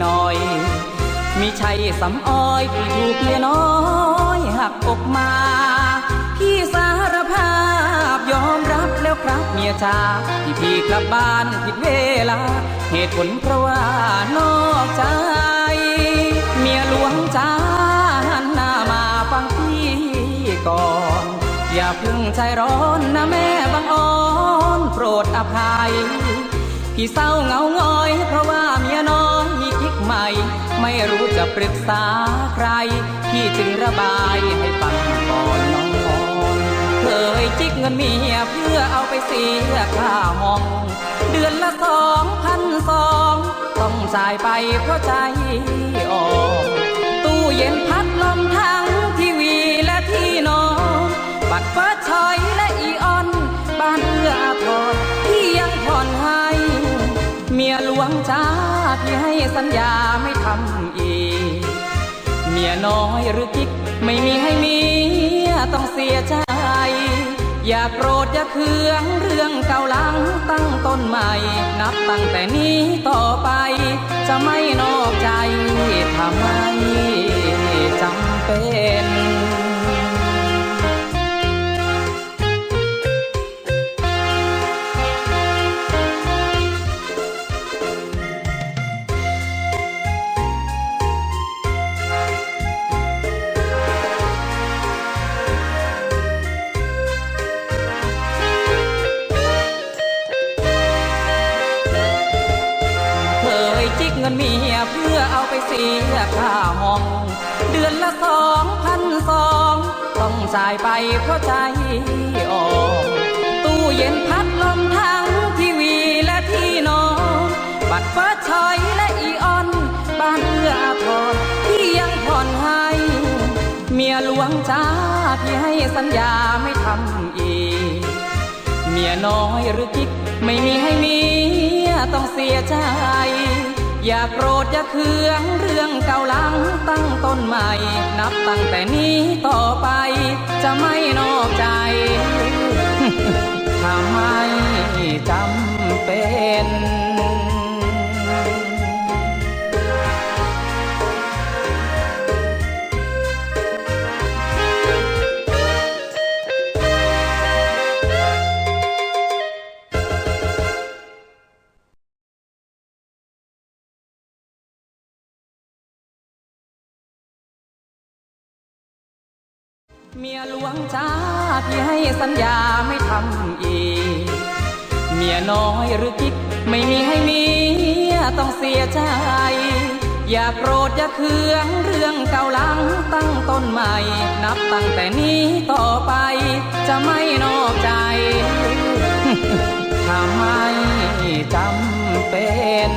หน่อยมิใช่สำอ้อยที่ถูกเมียน้อยหักอกมา พี่สารภาพยอมรับแล้วครับเมียจ้าที่พี่กลับบ้านผิดเวลา เหตุผลเพราะว่านอกใจ เมียหลวงจ้าหันหน้ามาฟังพี่ก่อน อย่าเพึ่งใจร้อนนะแม่บางอ่อนโปรดอภัย พี่เศร้าเหงางอยเพราะว่าเมียน้อย ไม่รู้จะปรึกษาใคร พี่จึงระบายให้ฟังก่อนนอนเคยจิกเงินเมียเพื่อเอาไปเสียค่าห้อง เดือนละสองพันสองต้องจ่ายไปเพราะใจอ่อนตู้เย็นพัดลมทั้งทีวีและที่นอนบัตรเฟิร์สชอยและอีออน บ้านเอื้ออาทรที่ยังผ่อนให้ เมียหลวงจ้า ที่ให้สัญญาไม่ทำอีก เมียน้อยหรือกิ๊กไม่มีให้เมียต้องเสียใจ อย่าโกรธอย่าเคืองเรื่องเก่าลังตั้งต้นใหม่ นับตั้งแต่นี้ต่อไป จะไม่นอกใจทำไมจำเป็น ยจิกเงินเมียเพื่อเอาไปเสียค่าห้อง เดือนละสองพันสองต้องจ่ายไปเพราะใจอ่อนตู้เย็นพัดลมทั้งทีวีและที่นอนบัตรเฟิร์สชอยและอีออน บ้านเอื้ออาทรที่ยังผ่อนให้ เมียหลวงจ้าที่ให้สัญญาไม่ทำอีก เมียน้อยหรือกิ๊กไม่มีให้เมียต้องเสียใจ อย่าโกรธอย่าเคืองเรื่องเก่าหลังตั้งต้นใหม่ นับตั้งแต่นี้ต่อไป จะไม่นอกใจถ้าไม่จำเป็น เมียหลวงจ้าที่ให้สัญญาไม่ทำอีก เมียน้อยหรือกิ๊กไม่มีให้เมียต้องเสียใจ อย่าโกรธอย่าเคืองเรื่องเก่าหลังตั้งต้นใหม่ นับตั้งแต่นี้ต่อไป จะไม่นอกใจถ้าไม่จำเป็น